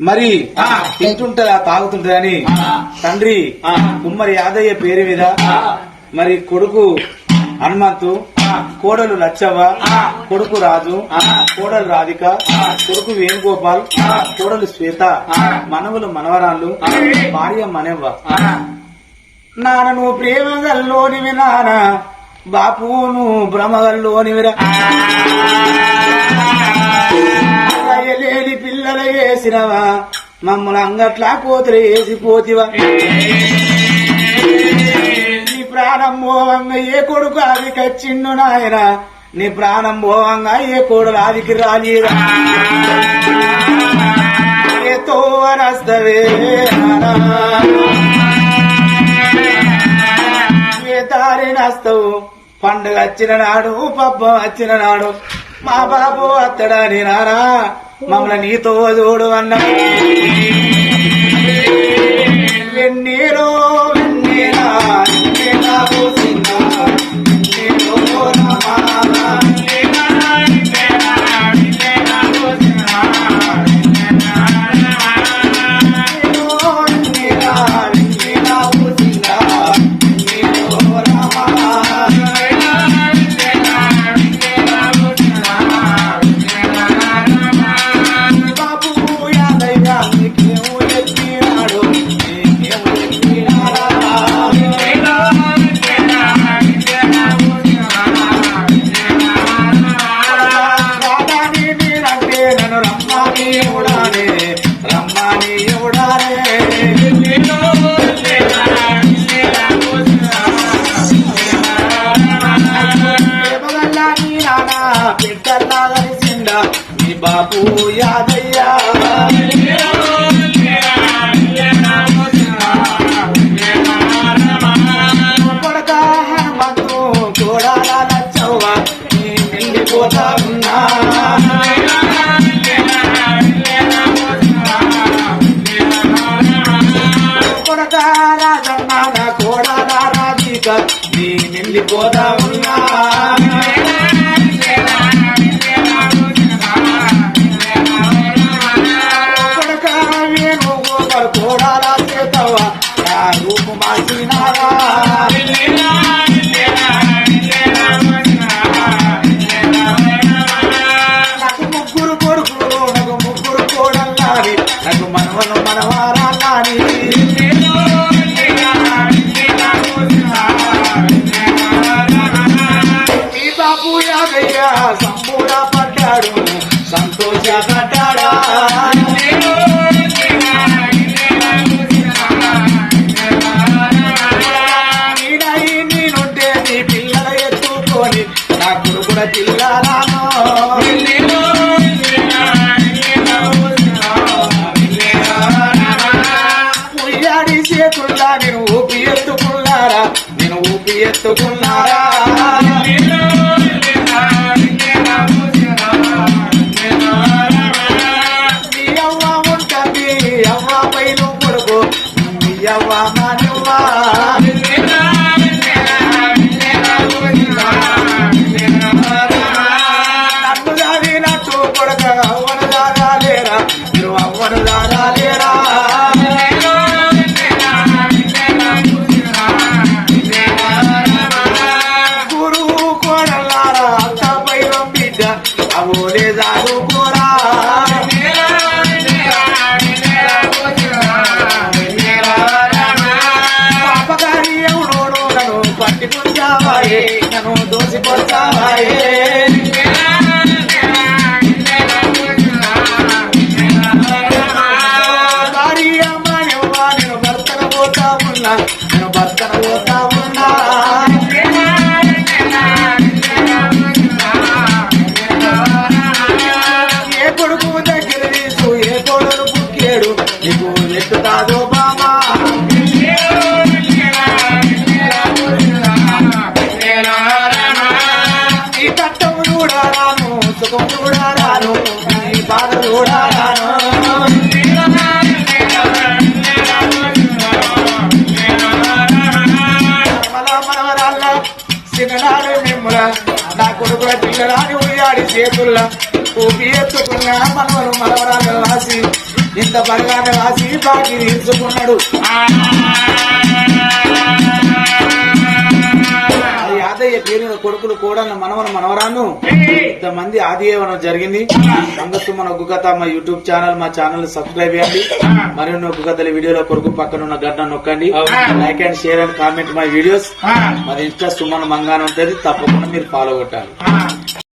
మరి తింటుంటదా తాగుతుంటదా అని తండ్రి కుమ్మరి యాదయ్య పేరు మీద మరి కొడుకు హనుమంతు కోడలు లచ్చవ్వ కొడుకు రాజు కోడలు రాధిక కొడుకు వేణుగోపాల్ కోడలు శ్వేత మనవులు మనవరాళ్ళు భార్య మనవ్వ. నాన్న నువ్వు ప్రేమగల్లోనివి నాన్న బాపు నువ్వు భ్రమగల్లోనివిరా వేసినవా? మమ్మల్ని అంగట్లా కోతులు వేసిపోతివా నీ ప్రాణం మోవంగా ఏ కొడుకు అది కచ్చిండు నాయన? నీ ప్రాణం మోవంగా ఏ కొడుకు అదికి రాలేదా? ఏ తోవనస్తవే ఏ దారి నస్తవు పండుగ వచ్చిన నాడు పబ్బం వచ్చిన నాడు మా బాబు అత్తడా నేనారా మమ్మల్ని నీతో చూడు అన్నా నచ్చవ్వ నీ నిండిపోతా ఉన్నా. కొడక రాజన్న నా రాధిక నీ నిండిపోతా ఉన్నా. పెట్టుకున్నారా ఎత్తుకున్నారా అవ్వ పైన కొడుకు అవ్వ మానవ్వ? what I కొడుకుల ఉయ్యాడి చేతుల్లా ఊపి ఎత్తుకున్న మనవలు మనవరాలు రాసి ఇంత బలగాన్ని రాసి బాకి తీర్చుకున్నాడు కూడా మనవన మనవరాను. ఇంతమంది ఆది ఏమనం జరిగింది. సంగస్తు మన ఒగ్గు కథ మా యూట్యూబ్ ఛానల్ మా ఛానల్ సబ్స్క్రైబ్ చేయండి. మరిన్ని ఒగ్గు కథల వీడియోల కొరకు పక్కన ఉన్న గడ్డ నొక్కండి like and share and comment my videos మరి ఇన్స్టా సుమన్ మంగాన ఉంటది. తప్పకుండా మీరు ఫాలో కొట్టాలి.